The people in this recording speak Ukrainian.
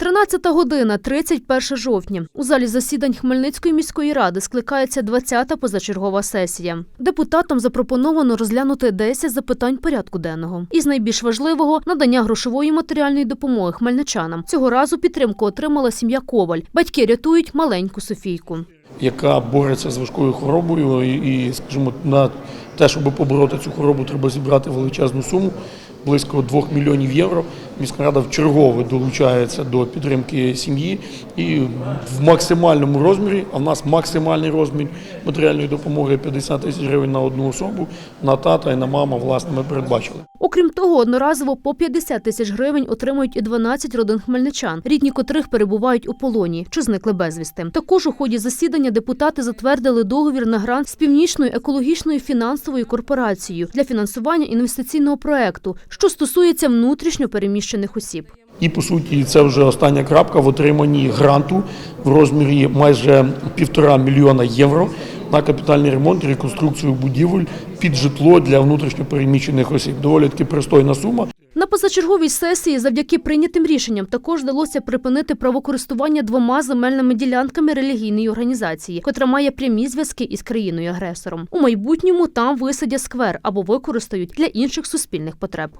13 година, 31 жовтня. У залі засідань Хмельницької міської ради скликається 20-та позачергова сесія. Депутатам запропоновано розглянути 10 запитань порядку денного. Із найбільш важливого надання грошової матеріальної допомоги хмельничанам. Цього разу підтримку отримала сім'я Коваль. Батьки рятують маленьку Софійку. яка бореться з важкою хворобою, і, і скажімо, на те, щоб побороти цю хворобу, треба зібрати величезну суму, близько 2 мільйонів євро. Міська рада вчергове долучається до підтримки сім'ї і в максимальному розмірі, а в нас максимальний розмір матеріальної допомоги 50 тисяч гривень на одну особу, на тата і на мама, власне, ми передбачили. Окрім того, одноразово по 50 тисяч гривень отримують і 12 родин хмельничан, рідні котрих перебувають у полоні чи зникли безвісти. Також у ході засідання депутати затвердили договір на грант з північною екологічною фінансовою корпорацією для фінансування інвестиційного проекту, що стосується внутрішньо переміщених осіб. І по суті, це вже остання крапка в отриманні гранту в розмірі майже півтора мільйона євро на капітальний ремонт реконструкцію будівель під житло для внутрішньопереміщених осіб. Доволі таки пристойна сума. На позачерговій сесії завдяки прийнятим рішенням також вдалося припинити правокористування двома земельними ділянками релігійної організації, котра має прямі зв'язки із країною агресором. У майбутньому там висадять сквер або використають для інших суспільних потреб.